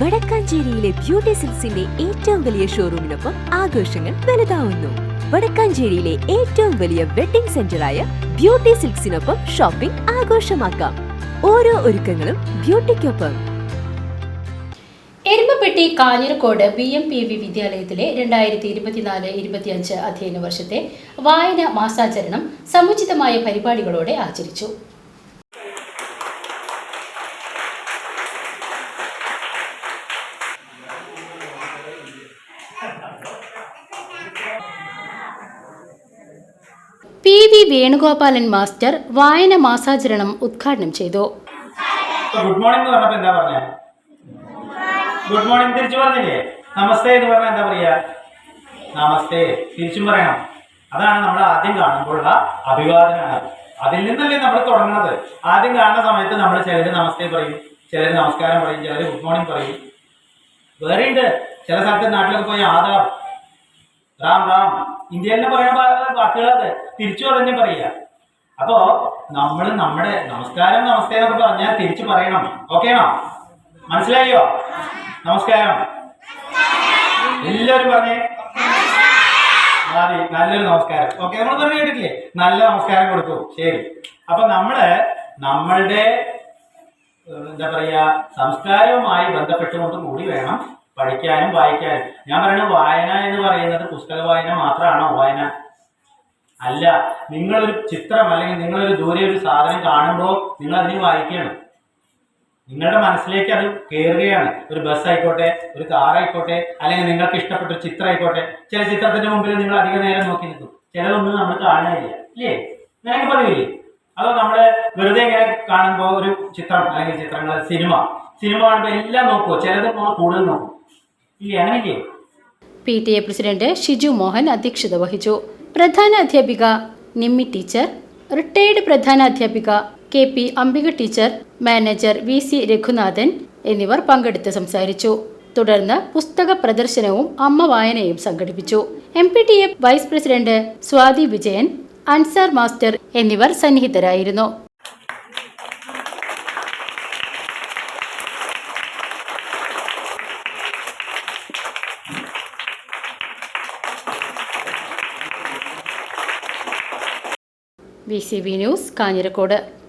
വടക്കാഞ്ചേരിയിലെ beauty സിൽസിന്റെ ഏറ്റവും വലിയ ഷോറൂമിനൊപ്പം ആഘോഷങ്ങൾ വലുതാവുന്നു. വടക്കാഞ്ചേരിയിലെ ഏറ്റവും വലിയ വെഡിംഗ് സെന്ററായ ബ്യൂട്ടി സിൽക്സിനൊപ്പം ഷോപ്പിംഗ് ആഘോഷമാക്കാം. ഓരോ ഒരുക്കങ്ങളും ബ്യൂട്ടിക്കൊപ്പം. Erumapetty Kanhirakode B M P V വിദ്യാലയത്തിലെ രണ്ടായിരത്തി ഇരുപത്തിനാല് ഇരുപത്തിയഞ്ച് അധ്യയന വർഷത്തെ വായന മാസാചരണം സമുചിതമായ പരിപാടികളോടെ ആചരിച്ചു. പി വി വേണുഗോപാലൻ മാസ്റ്റർ വായന മാസാചരണം ഉദ്ഘാടനം ചെയ്തു. ഗുഡ് മോർണിംഗ് എന്ന് പറഞ്ഞപ്പോ എന്താ ഗുഡ് മോർണിംഗ് തിരിച്ചു പറഞ്ഞില്ലേ? നമസ്തേ എന്ന് പറഞ്ഞാൽ എന്താ പറയാ? നമസ്തേ തിരിച്ചും പറയണം. അതാണ് നമ്മൾ ആദ്യം കാണുമ്പോഴുള്ള അഭിവാദനാണ് അതിൽ നിന്നല്ലേ നമ്മൾ തുടങ്ങുന്നത്. ആദ്യം കാണുന്ന സമയത്ത് നമ്മൾ ചിലര് നമസ്തേ പറയും ചിലര് നമസ്കാരം പറയും ചിലര് ഗുഡ് മോർണിംഗ് പറയും. വേറെ ഉണ്ട് ചില സ്ഥലത്ത് നാട്ടിലൊക്കെ പോയി ആദാബ് റാം റാം. ഇന്ത്യ തന്നെ പറയുന്ന വാക്കുകളത്. തിരിച്ചു പറഞ്ഞു പറയുക. അപ്പോ നമ്മൾ നമ്മുടെ നമസ്കാരം നമസ്തേ എന്നൊക്കെ പറഞ്ഞാൽ തിരിച്ചു പറയണം. ഓക്കെ ആണോ? മനസ്സിലായോ? നമസ്കാരം. എല്ലാവരും പറഞ്ഞേ? അതെ നല്ലൊരു നമസ്കാരം. ഓക്കെ നമ്മൾ പറഞ്ഞു കേട്ടിട്ടില്ലേ? നല്ല നമസ്കാരം കൊടുത്തു. ശരി. അപ്പൊ നമ്മൾ നമ്മളുടെ എന്താ പറയാ സംസ്കാരവുമായി ബന്ധപ്പെട്ടുകൊണ്ട് കൂടി വേണം പഠിക്കാനും വായിക്കാനും. ഞാൻ പറയുന്നത് വായന എന്ന് പറയുന്നത് പുസ്തക വായന മാത്രമാണോ വായന? അല്ല നിങ്ങളൊരു ചിത്രം അല്ലെങ്കിൽ നിങ്ങളൊരു ദൂരെ ഒരു സാധനം കാണുമ്പോൾ നിങ്ങൾ അതിനെ വായിക്കണം നിങ്ങളുടെ മനസ്സിലേക്ക് അത് കയറുകയാണ് ഒരു ബസ് ആയിക്കോട്ടെ ഒരു കാർ ആയിക്കോട്ടെ അല്ലെങ്കിൽ നിങ്ങൾക്ക് ഇഷ്ടപ്പെട്ട ഒരു ചിത്രം ആയിക്കോട്ടെ. ചില ചിത്രത്തിന്റെ മുമ്പിൽ നിങ്ങൾ അധിക നേരം നോക്കി നിൽക്കും. ചിലതൊന്നും നമ്മൾ കാണാനില്ല ഇല്ലേ? നിനക്ക് പതിവില്ലേ? അതോ നമ്മൾ വെറുതെ ഇങ്ങനെ കാണുമ്പോൾ ഒരു ചിത്രം അല്ലെങ്കിൽ ചിത്രങ്ങൾ സിനിമ. സിനിമ കാണുമ്പോൾ എല്ലാം നോക്കുമോ ചിലത് കൂടുതൽ നോക്കും. P T A president Shiju Mohan അധ്യക്ഷത വഹിച്ചു. പ്രധാന അധ്യാപിക നിമ്മി ടീച്ചർ റിട്ടയർഡ് പ്രധാന അധ്യാപിക K P Ambika teacher manager V C Raghunathan എന്നിവർ പങ്കെടുത്ത് സംസാരിച്ചു. തുടർന്ന് പുസ്തക പ്രദർശനവും അമ്മ വായനയും സംഘടിപ്പിച്ചു. M P T A vice president Swathi Vijayan Ansar master എന്നിവർ സന്നിഹിതരായിരുന്നു. V C B news Kanhirakode.